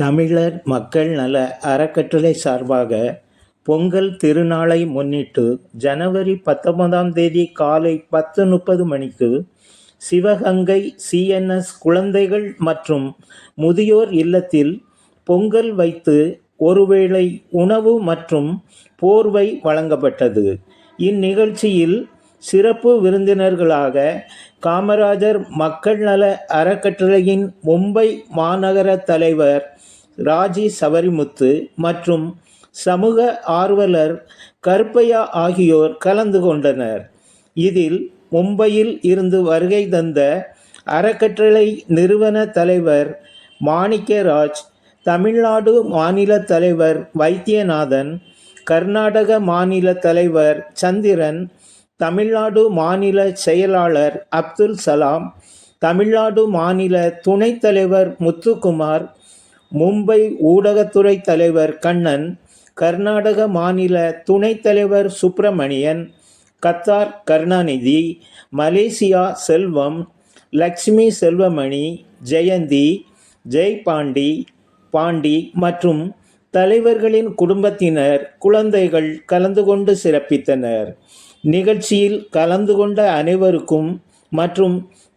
தமிழர் மக்கள் நல அறக்கட்டளை சார்பாக பொங்கல் திருநாளை முன்னிட்டு ஜனவரி பத்தொன்பதாம் தேதி காலை பத்து முப்பது மணிக்கு சிவகங்கை சிஎன்எஸ் குழந்தைகள் மற்றும் முதியோர் இல்லத்தில் பொங்கல் வைத்து ஒருவேளை உணவு மற்றும் போர்வை வழங்கப்பட்டது. இந்நிகழ்ச்சியில் சிறப்பு விருந்தினர்களாக காமராஜர் மக்கள் நல அறக்கட்டளையின் மும்பை மாநகர தலைவர் ராஜி சவரிமுத்து மற்றும் சமூக ஆர்வலர் கருப்பையா ஆகியோர் கலந்து கொண்டனர். இதில் மும்பையில் இருந்து வருகை தந்த அறக்கட்டளை நிறுவன தலைவர் மாணிக்கராஜ் தமிழ்நாடு மாநில தலைவர் வைத்தியநாதன் கர்நாடக மாநில தலைவர் சந்திரன் தமிழ்நாடு மாநில செயலாளர் அப்துல் சலாம் தமிழ்நாடு மாநில துணைத் தலைவர் முத்துக்குமார் மும்பை ஊடகத்துறை தலைவர் கண்ணன் கர்நாடக மாநில துணைத் தலைவர் சுப்பிரமணியன் கத்தார் கருணாநிதி மலேசியா செல்வம் லக்ஷ்மி செல்வமணி ஜெயந்தி ஜெய்பாண்டி பாண்டி மற்றும் தலைவர்களின் குடும்பத்தினர் குழந்தைகள் கலந்து கொண்டு சிறப்பித்தனர். நிகழ்ச்சியில் கலந்து கொண்ட அனைவருக்கும் மற்றும்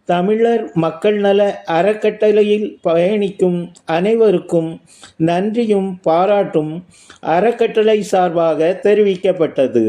தமிழர் மக்கள் நல அறக்கட்டளையில் பயணிக்கும் அனைவருக்கும் நன்றியும் பாராட்டும் அறக்கட்டளை சார்பாக தெரிவிக்கப்பட்டது.